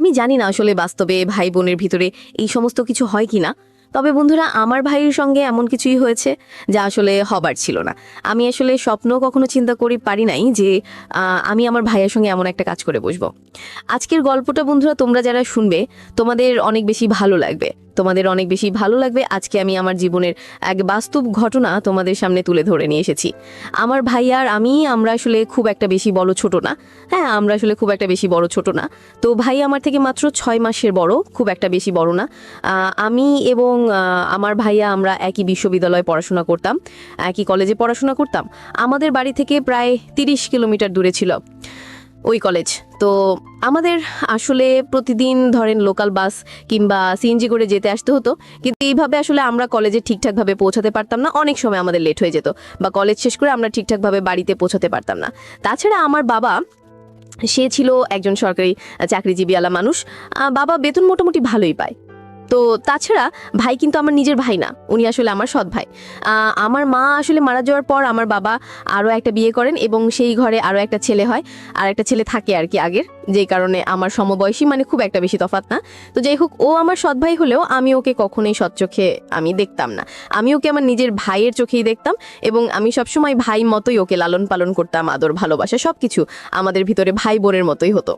আমি জানি না আসলে বাস্তবে ভাই বোনের ভিতরে এই সমস্ত কিছু হয় কি না তবে বন্ধুরা, আমার ভাইয়ের সঙ্গে এমন কিছুই হয়েছে যা আসলে হবার ছিল না। আমি আসলে স্বপ্ন কখনো চিন্তা করি পারি নাই যে আমি আমার ভাইয়ের সঙ্গে এমন একটা কাজ করে বসবো। আজকের গল্পটা বন্ধুরা, তোমরা যারা শুনবে, তোমাদের অনেক বেশি ভালো লাগবে। তোমাদের অনেক বেশি ভালো লাগবে। আজকে আমি আমার জীবনের এক বাস্তব ঘটনা তোমাদের সামনে তুলে ধরে নিয়ে এসেছি। আমার ভাই আর আমি, আমরা আসলে খুব একটা বেশি বড় ছোট না। হ্যাঁ আমরা আসলে খুব একটা বেশি বড় ছোট না। তো ভাই আমার থেকে মাত্র ছয় মাসের বড়, খুব একটা বেশি বড় না। আমি এবং আমার ভাইয়া আমরা একই বিশ্ববিদ্যালয়ে পড়াশোনা করতাম, একই কলেজে পড়াশোনা করতাম। আমাদের বাড়ি থেকে প্রায় তিরিশ কিলোমিটার দূরে ছিল। ওই কলেজ তো আমাদের আসলে প্রতিদিন ধরেন লোকাল বাস কিংবা সিএনজি করে যেতে আসতে হতো। কিন্তু এইভাবে আসলে আমরা কলেজে ঠিকঠাকভাবে পৌঁছাতে পারতাম না। অনেক সময় আমাদের লেট হয়ে যেত বা কলেজ শেষ করে আমরা ঠিকঠাকভাবে বাড়িতে পৌঁছাতে পারতাম না। তাছাড়া আমার বাবা, সে ছিল একজন সরকারি চাকরিজীবীওয়ালা মানুষ। বাবা বেতন মোটামুটি ভালোই পায়। তো তাছাড়া ভাই কিন্তু আমার নিজের ভাই না, উনি আসলে আমার সৎ ভাই। আমার মা আসলে মারা যাওয়ার পর আমার বাবা আরও একটা বিয়ে করেন এবং সেই ঘরে আরও একটা ছেলে হয়, আর একটা ছেলে থাকে আর কি আগের, যেই কারণে আমার সমবয়সী মানে খুব একটা বেশি তফাৎ না। তো যাই হোক, ও আমার সৎ ভাই হলেও আমি ওকে কখনোই সৎ চোখে আমি দেখতাম না। আমি ওকে আমার নিজের ভাইয়ের চোখেই দেখতাম এবং আমি সবসময় ভাই মতোই ওকে লালন পালন করতাম, আদর, ভালোবাসা সব কিছু আমাদের ভিতরে ভাই বোনের মতোই হতো।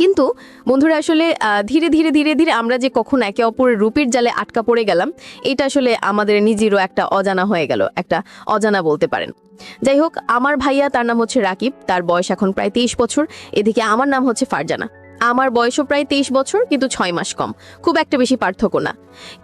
কিন্তু বন্ধুরা আসলে ধীরে ধীরে ধীরে ধীরে আমরা যে কখন একে অপরের রূপের জালে আটকা পড়ে গেলাম, এটা আসলে আমাদের নিজেরও একটা অজানা হয়ে গেল, একটা অজানা বলতে পারেন। যাই হোক, আমার ভাইয়া তার নাম হচ্ছে রাকিব, তার বয়স এখন প্রায় তেইশ বছর, এদিকে আমার নাম হচ্ছে ফারজানা। আমার বয়সও প্রায় তেইশ বছর, কিন্তু ছয় মাস কম। খুব একটা বেশি পার্থক্য না।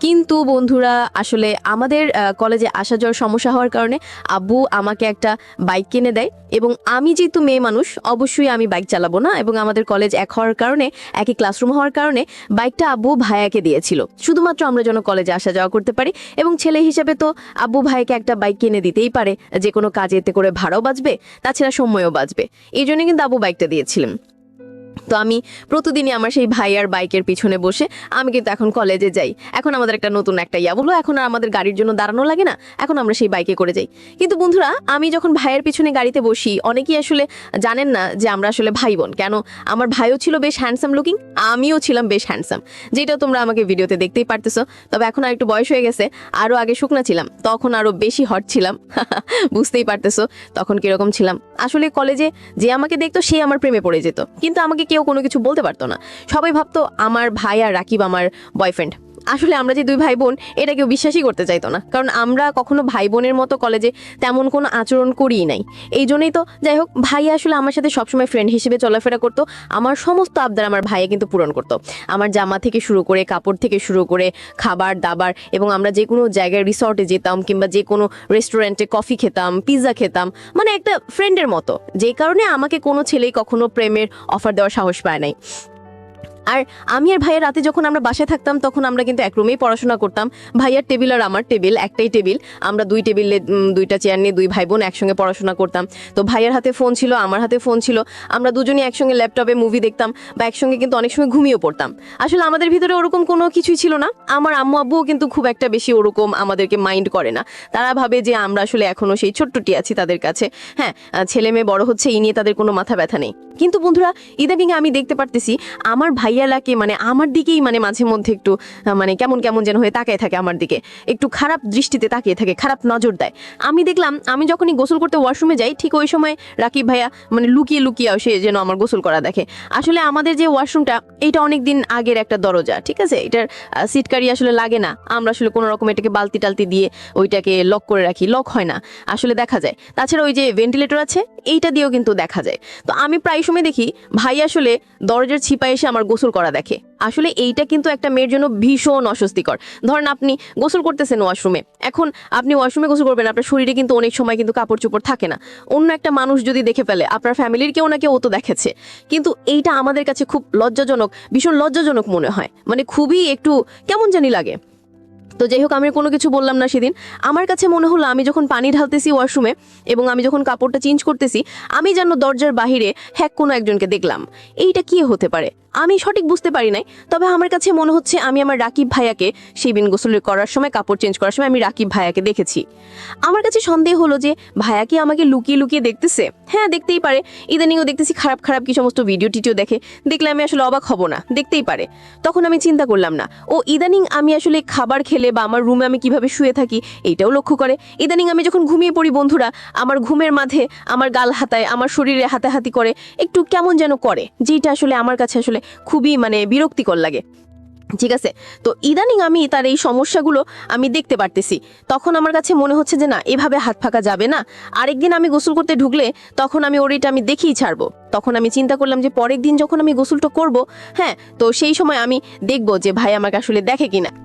কিন্তু বন্ধুরা, আসলে আমাদের কলেজে আসা যাওয়ার সমস্যা হওয়ার কারণে আব্বু আমাকে একটা বাইক কিনে দেয় এবং আমি যেহেতু মেয়ে মানুষ, অবশ্যই আমি বাইক চালাবো না এবং আমাদের কলেজ এক হওয়ার কারণে, একই ক্লাসরুম হওয়ার কারণে বাইকটা আব্বু ভাইয়াকে দিয়েছিল। শুধুমাত্র আমরা যেন কলেজে আসা যাওয়া করতে পারি এবং ছেলে হিসেবে তো আব্বু ভাইকে একটা বাইক কিনে দিতেই পারে। যে কোনো কাজে এতে করে ভাড়াও বাঁচবে, তাছাড়া সময়ও বাঁচবে। এই জন্য কিন্তু আব্বু বাইকটা দিয়েছিলেন। তো আমি প্রতিদিনই আমার সেই ভাই আর বাইকের পিছনে বসে আমি কিন্তু এখন কলেজে যাই। এখন আমাদের একটা নতুন একটা ইয়া বলো, এখন আর আমাদের গাড়ির জন্য দাঁড়ানো লাগে না, এখন আমরা সেই বাইকে করে যাই। কিন্তু বন্ধুরা, আমি যখন ভাইয়ের পিছনে গাড়িতে বসি, অনেকেই আসলে জানেন না যে আমরা আসলে ভাই বোন কেন? আমার ভাইও ছিল বেশ হ্যান্ডসাম লুকিং আমিও ছিলাম বেশ হ্যান্ডসাম যেটা তোমরা আমাকে ভিডিওতে দেখতেই পারতেছো, তবে এখন আর একটু বয়স হয়ে গেছে আরও আগে শুকনা ছিলাম, তখন আরও বেশি হট ছিলাম। বুঝতেই পারতেছো তখন কীরকম ছিলাম। আসলে কলেজে যে আমাকে দেখতো, সে আমার প্রেমে পড়ে যেত। কিন্তু আমাকে কেউ কোনো কিছু বলতে পারতো না। সবাই ভাবতো আমার ভাই আর রাকিব আমার বয়ফ্রেন্ড আসলে আমরা যে দুই ভাই বোন এটা কেউ বিশ্বাসই করতে চাইতো না। কারণ আমরা কখনো ভাই বোনের মতো কলেজে তেমন কোনো আচরণ করিই নাই। এই জন্যই তো, যাই হোক, ভাই আসলে আমার সাথে সবসময় ফ্রেন্ড হিসেবে চলাফেরা করতো। আমার সমস্ত আবদার আমার ভাইয়া কিন্তু পূরণ করতো। আমার জামা থেকে শুরু করে, কাপড় থেকে শুরু করে, খাবার, দাবার এবং আমরা যে কোনো জায়গায় রিসর্টে যেতাম কিংবা যে কোনো রেস্টুরেন্টে কফি খেতাম পিৎজা খেতাম মানে একটা ফ্রেন্ডের মতো। যে কারণে আমাকে কোনো ছেলেই কখনো প্রেমের অফার দেওয়ার সাহস পায় নাই। আর আমি আর ভাইয়ের রাতে যখন আমরা বাসায় থাকতাম, তখন আমরা কিন্তু এক রুমেই পড়াশোনা করতাম। ভাইয়ার টেবিল আর আমার টেবিল, একটাই টেবিল। আমরা দুই টেবিলে দুইটা চেয়ার নিয়ে দুই ভাই বোন একসঙ্গে পড়াশোনা করতাম। তো ভাইয়ের হাতে ফোন ছিল, আমার হাতে ফোন ছিল। আমরা দুজনই একসঙ্গে ল্যাপটপে মুভি দেখতাম বা একসঙ্গে কিন্তু অনেক সময় ঘুমিয়েও পড়তাম। আসলে আমাদের ভিতরে ওরকম কোনো কিছুই ছিল না। আমার আম্মু আব্বুও কিন্তু খুব একটা বেশি ওরকম আমাদেরকে মাইন্ড করে না। তারা ভাবে যে আমরা আসলে এখনও সেই ছোট্টটি আছি তাদের কাছে। হ্যাঁ ছেলে মেয়ে বড় হচ্ছে, এই নিয়ে তাদের কোনো মাথা ব্যথা নেই। কিন্তু বন্ধুরা, ইদানিং আমি দেখতে পারতেছি, আমার ভাইয়ালাকে মানে আমার দিকেই মানে মাঝে মধ্যে একটু মানে কেমন কেমন যেন হয়ে তাকায় থাকে আমার দিকে। একটু খারাপ দৃষ্টিতে তাকিয়ে থাকে, খারাপ নজর দেয়। আমি দেখলাম, আমি যখনই গোসল করতে ওয়াশরুমে যাই, ঠিক ওই সময় রাকিব ভাইয়া মানে লুকিয়ে লুকিয়ে সে যেন আমার গোসল করা দেখে। আসলে আমাদের যে ওয়াশরুমটা, এটা অনেক দিন আগের একটা দরজা, ঠিক আছে? এটার সিটকারি আসলে লাগে না। আমরা আসলে কোনো রকম এটাকে বালতি টালতি দিয়ে ওইটাকে লক করে রাখি, লক হয় না। আসলে দেখা যায়। তাছাড়া ওই যে ভেন্টিলেটর আছে, এইটা দিয়েও কিন্তু দেখা যায়। তো আমি প্রায় সময় দেখি ভাই আসলে দরজার ছিপায় এসে আমার গোসল করা দেখে। আসলে এইটা কিন্তু একটা মেয়ের জন্য ভীষণ অস্বস্তিকর। ধরেন আপনি গোসল করতেছেন ওয়াশরুমে, এখন আপনি ওয়াশরুমে গোসল করবেন, আপনার শরীরে কিন্তু অনেক সময় কিন্তু কাপড় চোপড় থাকে না। অন্য একটা মানুষ যদি দেখে ফেলে, আপনার ফ্যামিলির কেউ না কেউ তো দেখেছে। কিন্তু এইটা আমাদের কাছে খুব লজ্জাজনক, ভীষণ লজ্জাজনক মনে হয়। মানে খুবই একটু কেমন জানি লাগে। তো যাই হোক, আমি কোনো কিছু বললাম না সেদিন। আমার কাছে মনে হলো, আমি যখন পানি ঢালতেছি ওয়াশরুমে এবং আমি যখন কাপড়টা চেঞ্জ করতেছি, আমি যেন দরজার বাহিরে হ্যাক কোনো একজনকে দেখলাম। এইটা কি হতে পারে? আমি সঠিক বুঝতে পারি নাই, তবে আমার কাছে মনে হচ্ছে আমি আমার রাকিব ভাইয়াকে সেই দিন গোসল করার সময়, কাপড় চেঞ্জ করার সময় আমি রাকিব ভাইয়াকে দেখেছি। আমার কাছে সন্দেহ হলো যে ভাইয়া কি আমাকে লুকিয়ে লুকিয়ে দেখতেছে? হ্যাঁ দেখতেই পারে। ইদানিংও দেখতেছি খারাপ খারাপ কি সমস্ত ভিডিও টিডিও দেখে। দেখলে আমি আসলে অবাক হব না, দেখতেই পারে। তখন আমি চিন্তা করলাম না, ও ইদানিং আমি আসলে খাবার খেলে বা আমার রুমে আমি কীভাবে শুয়ে থাকি, এইটাও লক্ষ্য করে। ইদানিং আমি যখন ঘুমিয়ে পড়ি, বন্ধুরা, আমার ঘুমের মাঝে, আমার গাল হাতায়, আমার শরীরে হাতাহাতি করে, একটু কেমন যেন করে যেটা আসলে আমার কাছে আসলে খুবই মানে বিরক্তিকর লাগে। ঠিক আছে? তো ইদানিং আমি তার এই সমস্যাগুলো আমি দেখতে পারতেছি। তখন আমার কাছে মনে হচ্ছে যে না, এভাবে হাত ফাঁকা যাবে না। আরেকদিন আমি গোসল করতে ঢুকলে তখন আমি ওর এটা আমি দেখেই ছাড়বো। তখন আমি চিন্তা করলাম যে পরের দিন যখন আমি গোসলটা করব হ্যাঁ তো সেই সময় আমি দেখব যে ভাই আমাকে আসলে দেখে কিনা।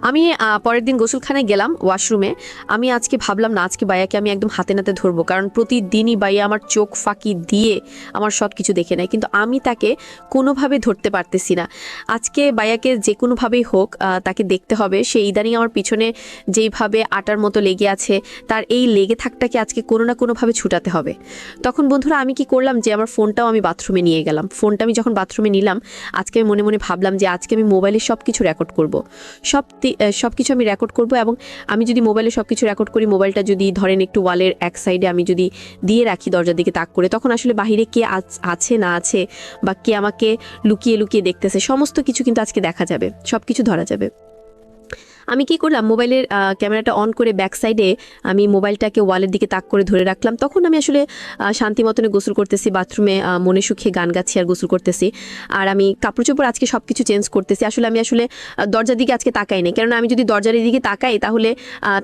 আমি পরের দিন গোসলখানায় গেলাম ওয়াশরুমে। আমি আজকে ভাবলাম, না, আজকে বাইয়াকে আমি একদম হাতে নাতে ধরবো। কারণ প্রতিদিনই বাইয়া আমার চোখ ফাঁকি দিয়ে আমার সব কিছু দেখে নেয়। কিন্তু আমি তাকে কোনোভাবে ধরতে পারতেছি না। আজকে বাইয়াকে যে কোনোভাবেই হোক তাকে দেখতে হবে। সে ইদানিং আমার পিছনে যেইভাবে আটার মতো লেগে আছে, তার এই লেগে থাকটাকে আজকে কোনো না কোনোভাবে ছুটাতে হবে। তখন বন্ধুরা, আমি কি করলাম যে, আমার ফোনটাও আমি বাথরুমে নিয়ে গেলাম। ফোনটা আমি যখন বাথরুমে নিলাম, আজকে আমি মনে মনে ভাবলাম যে, আজকে আমি মোবাইলে সব কিছু রেকর্ড করব। সব সব কিছু আমি রেকর্ড করব এবং আমি যদি মোবাইলে সব কিছু রেকর্ড করি মোবাইলটা যদি ধরেন একটু ওয়ালের এক সাইডে আমি যদি দিয়ে রাখি দরজার দিকে তাক করে, তখন আসলে বাহিরে কে আছে না আছে বা কে আমাকে লুকিয়ে লুকিয়ে দেখতেছে, সমস্ত কিছু কিন্তু আজকে দেখা যাবে সব কিছু ধরা যাবে। আমি কি করলাম? মোবাইলের ক্যামেরাটা অন করে ব্যাক সাইডে আমি মোবাইলটাকে ওয়ালের দিকে তাক করে ধরে রাখলাম। তখন আমি আসলে শান্তি মতনে গোসল করতেছি বাথরুমে মনে সুখে গান গাচ্ছি আর গোসল করতেছি। আর আমি কাপড় চোপড় আজকে সব কিছু চেঞ্জ করতেছি। আসলে আমি আসলে দরজার দিকে আজকে তাকাই নাই। কেননা আমি যদি দরজার দিকে তাকাই তাহলে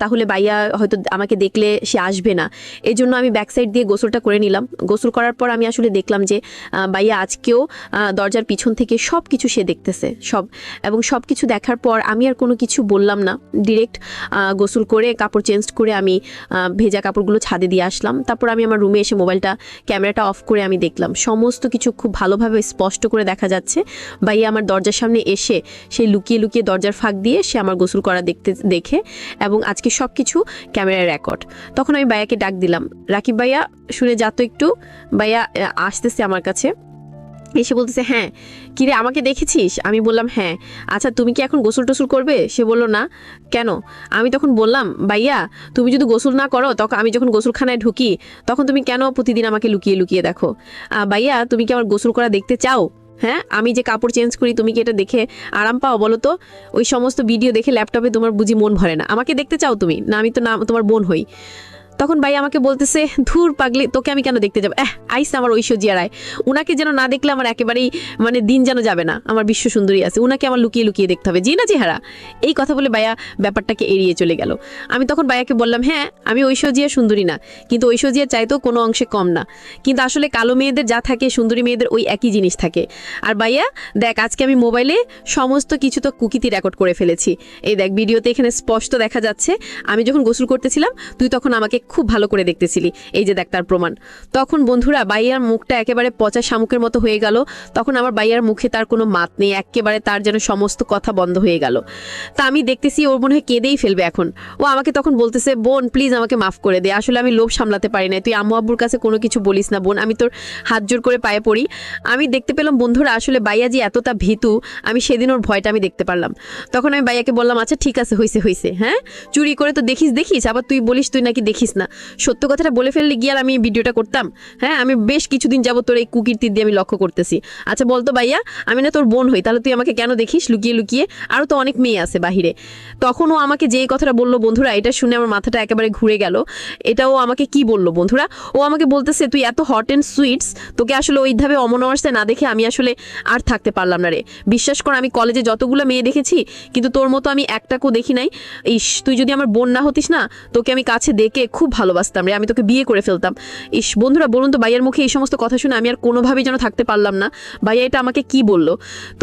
তাহলে বাইয়া হয়তো আমাকে দেখলে সে আসবে না। এই জন্য আমি ব্যাক সাইড দিয়ে গোসলটা করে নিলাম। গোসল করার পর আমি আসলে দেখলাম যে বাইয়া আজকেও দরজার পিছন থেকে সব কিছু সে দেখতেছে। সব, এবং সব কিছু দেখার পর আমি আর কোনো কিছু বললাম না ডিরেক্ট গোসল করে, কাপড় চেঞ্জ করে আমি ভেজা কাপড়গুলো ছাদে দিয়ে আসলাম। তারপর আমি আমার রুমে এসে মোবাইলটা ক্যামেরাটা অফ করে আমি দেখলাম। সমস্ত কিছু খুব ভালোভাবে স্পষ্ট করে দেখা যাচ্ছে। ভাইয়া আমার দরজার সামনে এসে, সে লুকিয়ে লুকিয়ে দরজার ফাঁক দিয়ে সে আমার গোসল করা দেখতে, দেখে এবং আজকে সব কিছু ক্যামেরায় রেকর্ড তখন আমি ভাইয়াকে ডাক দিলাম, রাকিব ভাইয়া, শুনে যা তো একটু। ভাইয়া আসতেছে আমার কাছে। এসে বলতেছে হ্যাঁ কিরে আমাকে দেখেছিস? আমি বললাম হ্যাঁ। আচ্ছা তুমি কি এখন গোসল টোসল করবে? সে বলল, না। কেন? আমি তখন বললাম, ভাইয়া, তুমি যদি গোসল না করো তখন আমি যখন গোসলখানায় ঢুকি, তখন তুমি কেন প্রতিদিন আমাকে লুকিয়ে লুকিয়ে দেখো? ভাইয়া, তুমি কি আমার গোসল করা দেখতে চাও? হ্যাঁ আমি যে কাপড় চেঞ্জ করি, তুমি কি এটা দেখে আরাম পাও বলো তো? ওই সমস্ত ভিডিও দেখে ল্যাপটপে তোমার বুঝি মন ভরে না। আমাকে দেখতে চাও তুমি? না, আমি তো না, তোমার বোন হই। তখন ভাই আমাকে বলতেছে, ধুর পাগলি, তোকে আমি কেন দেখতে যাব? এহ, আইস আমার ঐশ্বর্যা রায় উনাকে যেন না দেখলে আমার একেবারেই মানে দিন যেন যাবে না। আমার বিশ্ব সুন্দরী আছে। উনাকে আমার লুকিয়ে লুকিয়ে দেখতে হবে। জি না চেহারা। এই কথা বলে বায়া ব্যাপারটাকে এড়িয়ে চলে গেল। আমি তখন বায়াকে বললাম হ্যাঁ আমি ঐশ্বর্যা সুন্দরী না। কিন্তু ঐশ্বর্যা চাইতেও কোনো অংশে কম না। কিন্তু আসলে কালো মেয়েদের যা থাকে, সুন্দরী মেয়েদের ওই একই জিনিস থাকে। আর ভাইয়া, দেখ, আজকে আমি মোবাইলে সমস্ত কিছু তো কুকিতি রেকর্ড করে ফেলেছি। এই দেখ, ভিডিওতে এখানে স্পষ্ট দেখা যাচ্ছে। আমি যখন গোসল করতেছিলাম, তুই তখন আমাকে খুব ভালো করে দেখতেছিলি। এই যে দেখ তার প্রমাণ। তখন বন্ধুরা বাইয়ার মুখটা একেবারে পচা শামুকের মতো হয়ে গেল। তখন আমার বাইয়ার মুখে তার কোনো মাত নেই, একেবারে তার যেন সমস্ত কথা বন্ধ হয়ে গেল। তা আমি দেখতেছি ওর মনে হয় কেঁদেই ফেলবে এখন। ও আমাকে তখন বলতেছে, বোন প্লিজ আমাকে মাফ করে দে। আসলে আমি লোভ সামলাতে পারি না তুই আম্মু আব্বুর কাছে কোনো কিছু বলিস না, বোন। আমি তোর হাত জোর করে পায়ে পড়ি। আমি দেখতে পেলাম বন্ধুরা, আসলে বাইয়া যে এতটা ভীতু, আমি সেদিন ওর ভয়টা আমি দেখতে পারলাম। তখন আমি বাইয়াকে বললাম আচ্ছা ঠিক আছে হয়েছে হয়েছে হ্যাঁ? চুরি করে তো দেখিস দেখিস? আবার তুই বলিস, তুই নাকি দেখিস না। সত্য কথাটা বলে ফেললে গিয়ে আর আমি ভিডিওটা করতাম। হ্যাঁ আমি বেশ কিছুদিন যাব তোর এই কুকিরতি দিয়ে আমি লক্ষ্য করতেছি। আচ্ছা বলতো ভাইয়া, আমি না তোর বোন হই, তাহলে তুই আমাকে কেন দেখিস? লুকিয়ে লুকিয়ে। আরও তো অনেক মেয়ে আছে বাহিরে। তখন ও আমাকে যেই কথাটা বলল বন্ধুরা, এটা শুনে আমার মাথাটা একেবারে ঘুরে গেল। এটাও আমাকে কি বলল বন্ধুরা? ও আমাকে বলতেছে, তুই এত হট অ্যান্ড সুইটস তোকে আসলে ওইভাবে অমন অবস্থায় না দেখে আমি আসলে আর থাকতে পারলাম না রে। বিশ্বাস কর, আমি কলেজে যতগুলো মেয়ে দেখেছি, কিন্তু তোর মতো আমি একটাকেও দেখি নাই। ইস, তুই যদি আমার বোন না হতিস না, তোকে আমি কাছে দেখে খুব ভালোবাসতাম রে, আমি তোকে বিয়ে করে ফেলতাম। ইস, বন্ধুরা, বলুন তো ভাইয়ের মুখে এই সমস্ত কথা শুনে আমি আর কোনোভাবেই যেন থাকতে পারলাম না। ভাইয়া এটা আমাকে কি বলল?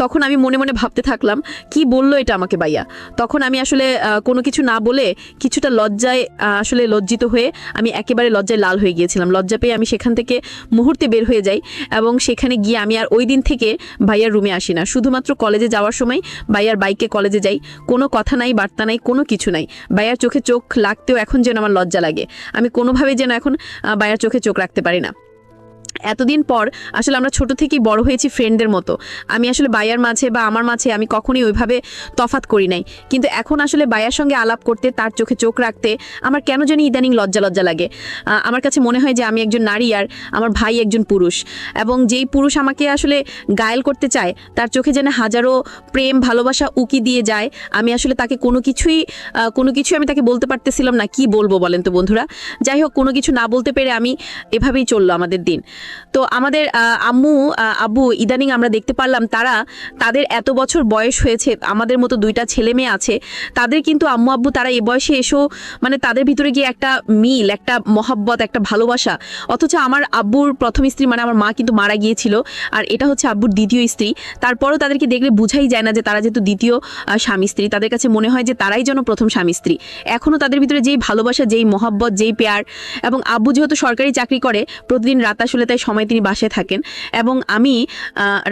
তখন আমি মনে মনে ভাবতে থাকলাম, কি বলল এটা আমাকে ভাইয়া? তখন আমি আসলে কোনো কিছু না বলে কিছুটা লজ্জায় আসলে লজ্জিত হয়ে আমি একেবারে লজ্জায় লাল হয়ে গিয়েছিলাম। লজ্জা পেয়ে আমি সেখান থেকে মুহূর্তে বের হয়ে যাই এবং সেখানে গিয়ে আমি আর ওই দিন থেকে ভাইয়ার রুমে আসি না। শুধুমাত্র কলেজে যাওয়ার সময় ভাইয়ার বাইকে কলেজে যাই। কোনো কথা নাই, বার্তা নাই, কোনো কিছু নাই। ভাইয়ার চোখে চোখ লাগতেও এখন যেন আমার লজ্জা লাগে। আমি কোনোভাবেই যেন এখন বায়ার চোখে চোখ রাখতে পারি না। এতদিন পর আসলে আমরা ছোট থেকেই বড় হয়েছি ফ্রেন্ডদের মতো। আমি আসলে বায়ার মাঝে বা আমার মাঝে আমি কখনোই ওইভাবে তফাত করি নাই। কিন্তু এখন আসলে বায়ার সঙ্গে আলাপ করতে, তার চোখে চোখ রাখতে আমার কেন জানি ইদানিং লজ্জা লজ্জা লাগে। আমার কাছে মনে হয় যে আমি একজন নারী আর আমার ভাই একজন পুরুষ। এবং যেই পুরুষ আমাকে আসলে গায়েল করতে চায়, তার চোখে যেন হাজারো প্রেম, ভালোবাসা উকি দিয়ে যায়, আমি আসলে তাকে কোনো কিছুই কোনো কিছু আমি তাকে বলতে পারতেছিলাম না। কি বলব বলেন তো বন্ধুরা? যাই হোক, কোনো কিছু না বলতে পেরে আমি এভাবেই চলল আমাদের দিন। তো আমাদের আম্মু আব্বু ইদানিং আমরা দেখতে পারলাম তারা তাদের এত বছর বয়স হয়েছে, আমাদের মতো দুইটা ছেলে মেয়ে আছে, তাদের কিন্তু আম্মু, আব্বু তারা এ বয়সে এসেও মানে তাদের ভিতরে গিয়ে একটা মিল, একটা মহাব্বত, একটা ভালোবাসা। অথচ আমার আব্বুর প্রথম স্ত্রী মানে আমার মা কিন্তু মারা গিয়েছিল, আর এটা হচ্ছে আব্বুর দ্বিতীয় স্ত্রী। তারপরও তাদেরকে দেখলে বুঝাই যায় না যে তারা যেহেতু দ্বিতীয় স্বামী স্ত্রী, তাদের কাছে মনে হয় যে তারাই যেন প্রথম স্বামী স্ত্রী। এখনও তাদের ভিতরে যেই ভালোবাসা, যেই মহাব্বত, যেই পেয়ার, এবং আব্বু যেহেতু সরকারি চাকরি করে, প্রতিদিন রাত আসলে তাই সময় তিনি বাসায় থাকেন এবং আমি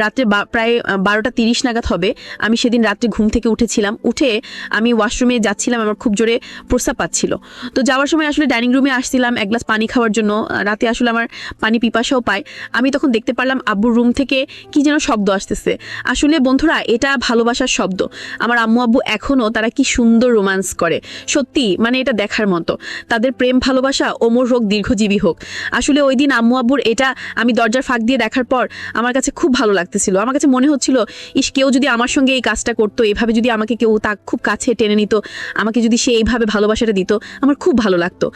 রাত্রে প্রায় বারোটা তিরিশ নাগাদ হবে। আমি সেদিন রাত্রে ঘুম থেকে উঠেছিলাম। উঠে আমি ওয়াশরুমে যাচ্ছিলাম, আমার খুব জোরে প্রস্রাব পাচ্ছিল। তো যাওয়ার সময় আসলে ডাইনিং রুমে আসছিলাম এক গ্লাস পানি খাওয়ার জন্য। রাতে আসলে আমার পানি পিপাসাও পায়। আমি তখন দেখতে পারলাম আব্বুর রুম থেকে কি যেন শব্দ আসতেছে। আসলে বন্ধুরা, এটা ভালোবাসার শব্দ। আমার আম্মু আব্বু এখনও তারা কি সুন্দর রোমান্স করে। সত্যি মানে এটা দেখার মতো। তাদের প্রেম, ভালোবাসা, ওমর হোক, দীর্ঘজীবী হোক। আসলে ওই দিন আম্মু আব্বুর এটা আমি দরজার ফাঁক দিয়ে দেখার পর আমার কাছে খুব ভালো লাগতেছিল। আমার কাছে মনে হচ্ছিল, ইস, কেউ যদি আমার সঙ্গে এই কাজটা করতো, এভাবে যদি আমাকে কেউ তা খুব কাছে টেনে নিত, আমাকে যদি সে এইভাবে ভালোবাসাটা দিত, আমার খুব ভালো লাগতো।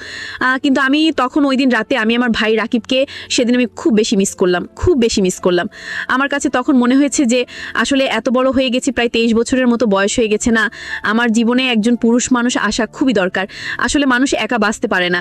কিন্তু আমি তখন ওই দিন রাতে আমি আমার ভাই রাকিবকে সেদিন আমি খুব বেশি মিস করলাম, খুব বেশি মিস করলাম। আমার কাছে তখন মনে হয়েছে যে, আসলে এত বড় হয়ে গেছি, প্রায় তেইশ বছরের মতো বয়স হয়ে গেছে না, আমার জীবনে একজন পুরুষ মানুষ আসা খুবই দরকার। আসলে মানুষ একা বাঁচতে পারে না।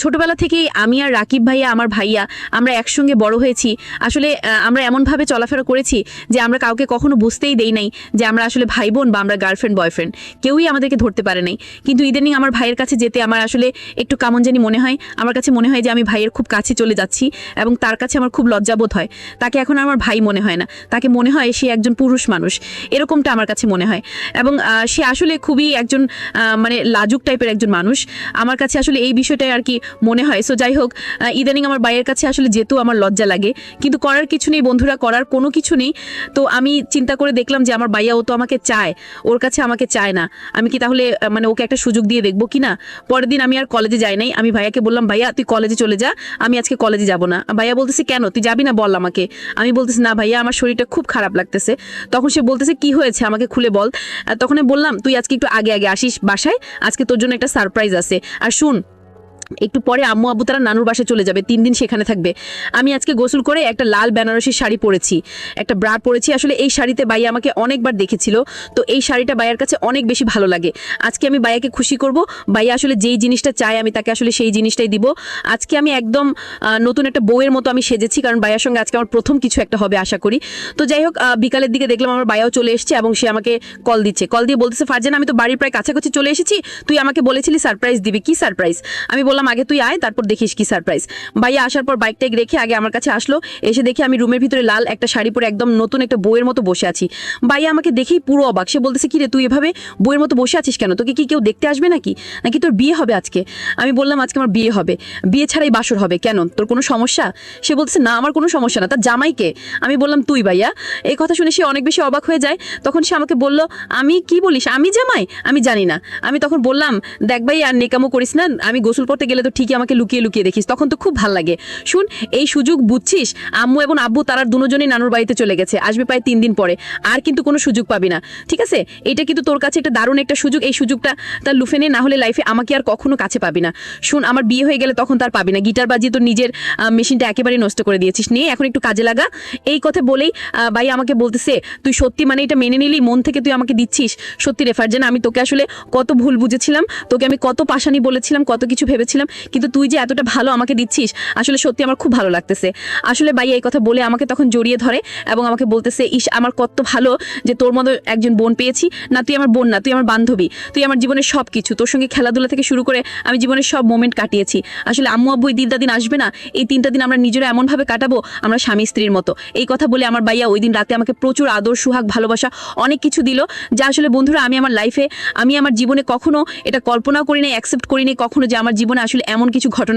ছোটবেলা থেকেই আমি আর রাকিব ভাইয়া, আমার ভাইয়া আমরা একসঙ্গে বড় হয়েছি। আসলে আমরা এমনভাবে চলাফেরা করেছি যে আমরা কাউকে কখনো বুঝতেই দেই নাই যে আমরা আসলে ভাই বোন বা আমরা গার্লফ্রেন্ড, বয়ফ্রেন্ড। কেউই আমাদেরকে ধরতে পারে নাই। কিন্তু ইদানিং আমার ভাইয়ের কাছে যেতে আমার আসলে একটু কেমন জানি মনে হয়। আমার কাছে মনে হয় যে আমি ভাইয়ের খুব কাছে চলে যাচ্ছি এবং তার কাছে আমার খুব লজ্জাবোধ হয়। তাকে এখন আমার ভাই মনে হয় না। তাকে মনে হয় সে একজন পুরুষ মানুষ। এরকমটা আমার কাছে মনে হয়। এবং সে আসলে খুবই একজন মানে লাজুক টাইপের একজন মানুষ। আমার কাছে আসলে এই বিষয়টাই আর কি মনে হয়। সো যাই হোক ইদানিং আমার ভাইয়ের কাছে আসলে যেতেও আমার লজ্জা লাগে। কিন্তু করার কিছু নেই বন্ধুরা, করার কোনো কিছু নেই। তো আমি চিন্তা করে দেখলাম যে আমার ভাইয়া, ও তো আমাকে চায়। ওর কাছে আমাকে চায় না। আমি কি তাহলে মানে ওকে একটা সুযোগ দিয়ে দেখব কি না? পরের দিন আমি আর কলেজে যাই নাই। আমি ভাইয়াকে বললাম, ভাইয়া, তুই কলেজে চলে যা। আমি আজকে কলেজে যাব না। ভাইয়া বলতেছে, কেন? তুই যাবি না বল আমাকে? আমি বলতেছি, না ভাইয়া, আমার শরীরটা খুব খারাপ লাগতেছে। তখন সে বলতেছে, কি হয়েছে? আমাকে খুলে বল। তখন বললাম, তুই আজকে একটু আগে আগে আসিস বাসায়। আজকে তোর জন্য একটা সারপ্রাইজ আছে। আর শুন একটু পরে আম্মু আব্বু তারা নানুর বাসায় চলে যাবে, তিন দিন সেখানে থাকবে। আমি আজকে গোসল করে একটা লাল বেনারসি শাড়ি পরেছি, একটা ব্রা পরেছি। আসলে এই শাড়িতে বাইয়া আমাকে অনেকবার দেখেছিল, তো এই শাড়িটা বাইয়ার কাছে অনেক বেশি ভালো লাগে। আজকে আমি বাইয়াকে খুশি করব, বাইয়া আসলে যেই জিনিসটা চায় আমি তাকে আসলে সেই জিনিসটাই দিব। আজকে আমি একদম নতুন একটা বউয়ের মতো আমি সেজেছি, কারণ বাইয়ার সঙ্গে আজকে আমার প্রথম কিছু একটা হবে আশা করি। তো যাই হোক বিকালের দিকে দেখলাম আমার বায়াও চলে এসেছে এবং সে আমাকে কল দিচ্ছে। কল দিয়ে বলতেছে, ফারজান, আমি তো বাড়ির প্রায় কাছাকাছি চলে এসেছি, তুই আমাকে বলেছিলি সারপ্রাইজ দিবি। কি সারপ্রাইজ? আমি বললাম, আগে তুই আয়, তারপর দেখিস কি সারপ্রাইজ ভাইয়া আসার পর বাইকটাই রেখে আগে আমার কাছে আসলো, এসে দেখি আমি রুমের ভিতরে লাল একটা শাড়ি পরে একদম নতুন একটা বইয়ের মতো বসে আছি। ভাইয়া আমাকে দেখেই পুরো অবাক, সে বলতেছে, কি রে, তুই এভাবে বইয়ের মতো বসে আছিস কেন? তোকে কি কেউ দেখতে আসবে নাকি? নাকি তোর বিয়ে হবে আজকে? আমি বললাম, আজকে আমার বিয়ে হবে। বিয়ে ছাড়াই বাসর হবে, কেন? তোর কোনো সমস্যা? সে বলতেছে, না, আমার কোনো সমস্যা না। তার জামাইকে আমি বললাম, তুই ভাইয়া। এই কথা শুনে সে অনেক বেশি অবাক হয়ে যায়। তখন সে আমাকে বলল, আমি কি বলিস? আমি জামাই? আমি জানি না। আমি তখন বললাম, দেখ ভাই, আর নেকামো করিস না। আমি গোসল করতে গেলে তো ঠিকই আমাকে লুকিয়ে লুকিয়ে দেখিস, তখন তো খুব ভালো লাগে। শুন, এই সুযোগ বুঝছিস? আম্মু এবং আব্বু তারা দুজনেই নানুর বাড়িতে চলে গেছে, আসবে প্রায় তিন দিন পরে, আর কিন্তু কোনো সুযোগ পাবি না, ঠিক আছে? এটা কিন্তু তোর কাছে একটা দারুণ একটা সুযোগ, এই সুযোগটা তার লুফে নে, না হলে লাইফে আমাকে আর কখনো কাছে পাবি না। শুন, আমার বিয়ে হয়ে গেলে তখন তার পাবি না, গিটার বাজিয়ে তোর নিজের মেশিনটা একেবারে নষ্ট করে দিয়েছিস। নিয়ে এখন একটু কাজে লাগা। এই কথা বলেই ভাই আমাকে বলতেছে, তুই সত্যি মানে এটা মেনে নিলি, মন থেকে তুই আমাকে দিচ্ছিস? সত্যি রেফার যেন আমি তোকে আসলে কত ভুল বুঝেছিলাম, তোকে আমি কত পাশানি বলেছিলাম, কত কিছু ভেবেছিলাম কিন্তু তুই যে এতটা ভালো আমাকে দিচ্ছিস, আসলে সত্যি আমার খুব ভালো লাগতেছে। আসলে ভাই এই কথা বলে আমাকে তখন জড়িয়ে ধরে এবং আমাকে বলতেছে, ইস, আমার কত ভালো যে তোর মতো একজন বোন পেয়েছি। না, তুই আমার বোন না, তুই আমার বান্ধবী। তুই আমার জীবনের সব কিছু তোর সঙ্গে খেলাধুলা থেকে শুরু করে আমি জীবনের সব মোমেন্ট কাটিয়েছি। আসলে আম্মু, আব্বু এই দিনটা দিন আসবে না? এই তিনটা দিন আমরা নিজেরা এমনভাবে কাটাবো, আমরা স্বামী স্ত্রীর মতো। এই কথা বলে আমার ভাইয়া ওই দিন রাতে আমাকে প্রচুর আদর, সুহাগ, ভালোবাসা, অনেক কিছু দিল, যা আসলে বন্ধুরা আমি আমার লাইফে আমি আমার জীবনে কখনো এটা কল্পনাও করি নাই অ্যাকসেপ্ট করি কখনো যে আমার জীবনে আসলে এমন কিছু ঘটনা